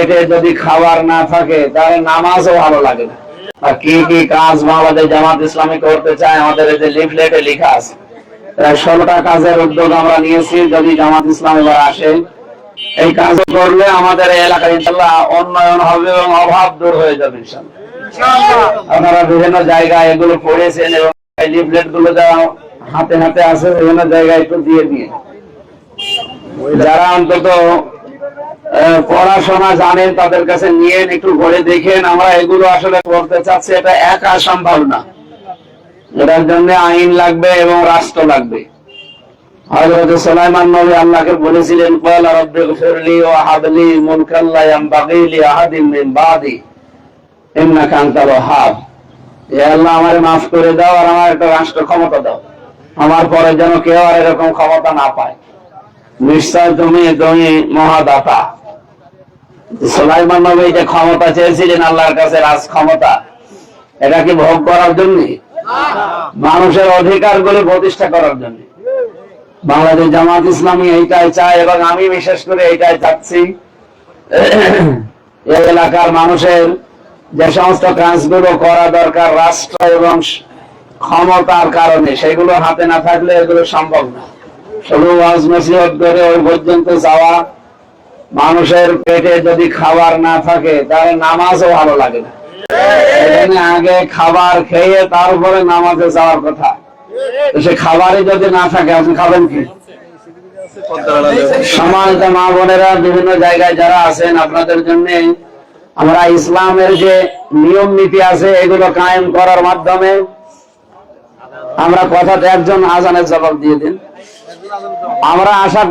পেটে যদি খাবার না থাকে তাহলে নামাজও ভালো লাগে না। আর কি কি কাজ বাংলাদেশ জামাত ইসলামী করতে চায় আমাদের এই যে লিফলেটে লেখা আছে। প্রায় ষোলোটা কাজের উদ্যোগ আমরা নিয়েছি যদি জামাত ইসলাম এবার আসে। এই কাজ করলে আমাদের এই এলাকায় ইনশাল্লাহ উন্নয়ন হবে এবং অভাব দূর হয়ে যাবে ইনশাল্লাহ। আপনারা বিভিন্ন জায়গায় এগুলো পড়েছেন এবং এই লিফলেটগুলো যা হাতে হাতে আছে বিভিন্ন জায়গায় একটু দিয়ে দিয়ে যারা অন্তত পড়াশোনা জানেন, তাদের কাছে নিয়ে একটু ঘুরে দেখেন, আমরা এগুলো আসলে করতে চাচ্ছি, এটা একা সম্ভব না। এটার জন্য আইন লাগবে এবং রাষ্ট্র লাগবে। হযরত সুলাইমান নবী আল্লাহকে বলেছিলেন ওয়া হাবলি মুলকান লা ইয়ানবাগি লি আহাদিন মিন বাদি। ইন্নাকা আনতাল ওয়াহ্হাব হে আল্লাহ, আমারে মাফ করে দাও আর আমার একটা রাষ্ট্র ক্ষমতা দাও। আমার পরে যেন কেউ আর এরকম ক্ষমতা না পায়। নিশ্চয় তুমি তুমি মহাদাতা। সুলাইমান নবী যে ক্ষমতা চেয়েছিলেন আল্লাহর কাছে রাজ ক্ষমতা এটা কি ভোগ করার জন্য? মানুষের অধিকার গুলি প্রতিষ্ঠা করার জন্য। বাংলাদেশ জামাত ইসলামী এইটাই চায় এবং আমি বিশেষ করে এইটাই চাচ্ছি। এই এলাকার মানুষের যে সমস্ত কাজগুলো করা দরকার রাষ্ট্র এবং ক্ষমতার কারণে, সেগুলো হাতে না থাকলে এগুলো সম্ভব না। শুধু ওয়াজ নসিহত করে ওই পর্যন্ত যাওয়া মানুষের পেটে যদি খাবার না থাকে, তাহলে নামাজও ভালো লাগে না। আগে খাবার খেয়ে তারপরে নামাজে যাওয়ার কথা। সে খাবারই যদি না থাকে, আপনি খাবেন কি? সমাজে মা বোনেরা, বিভিন্ন জায়গায় যারা আছেন, আপনাদের জন্য আমরা ইসলামের যে নিয়ম নীতি আছে, এগুলো কায়েম করার মাধ্যমে আমরা কথাটা একজন আজানের জবাব দিয়ে দিন। আমরা আশা